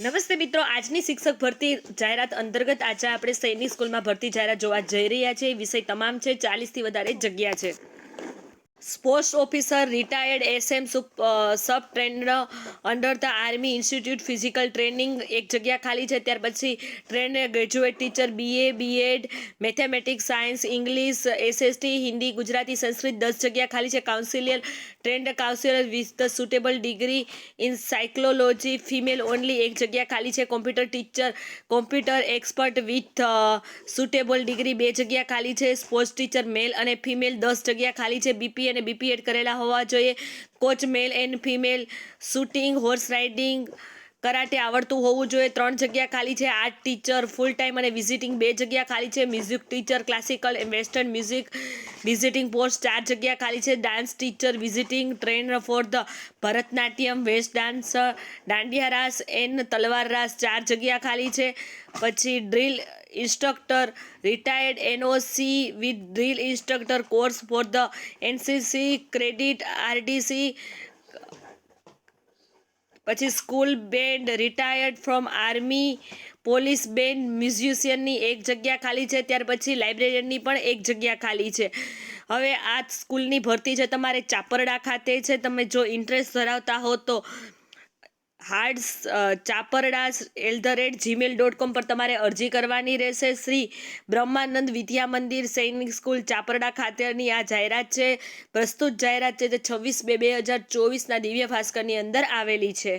નમસ્તે મિત્રો, આજની શિક્ષક ભરતી જાહેરાત અંતર્ગત આજે આપણે સૈનિક સ્કૂલમાં ભરતી જાહેરાત જોવા જઈ રહ્યા છે વિષય તમામ છે, ચાલીસથી વધારે જગ્યા છે. Post officer retired SM sub trainer under the army institute physical training એક જગ્યા ખાલી છે. ત્યાર પછી trained graduate teacher BA B Ed mathematics science English SST Hindi Gujarati Sanskrit દસ જગ્યા ખાલી છે. Counsellor trained counsellor with the suitable degree in psychology female only એક જગ્યા ખાલી છે. Computer teacher computer expert with suitable degree બે જગ્યા ખાલી છે. સ્પોર્ટ્સ ટીચર મેલ અને ફિમેલ દસ જગ્યા ખાલી છે. બીપી અને બીપીએડ કરેલા હોવા જોઈએ. Coach male and female shooting, horse riding, karate આવડતું હોવું જોઈએ. ત્રણ જગ્યા ખાલી છે. આર્ટ ટીચર, ફૂલ ટાઈમ અને વિઝિટિંગ બે જગ્યા ખાલી છે. Music teacher, classical, western music visiting post ચાર જગ્યા ખાલી છે. Dance teacher visiting trainer for the Bharatanatyam west dance Dandiya Raas N Talwar Raas, ચાર જગ્યા ખાલી છે. પછી drill instructor retired NOC with drill instructor course for the NCC credit RDC પછી school band retired from army police band મ્યુઝિશિયનની એક જગ્યા ખાલી છે, ત્યાર પછી લાઇબ્રેરિયનની પણ એક જગ્યા ખાલી છે. હવે આ સ્કૂલની ભરતી છે, તમારે ચાપરડા ખાતે છે, તમે જો ઇન્ટરેસ્ટ ધરાવતા હો તો હાર્ડ ચાપરડા L the rate gmail dot com પર તમારે અરજી કરવાની રહેશે. શ્રી બ્રહ્માનંદ વિદ્યા મંદિર સૈનિક સ્કૂલ ચાપરડા ખાતેની આ જાહેરાત છે. પ્રસ્તુત જાહેરાત છે તે છવ્વીસ બે બે હજાર ચોવીસના દિવ્ય ભાસ્કરની અંદર આવેલી છે.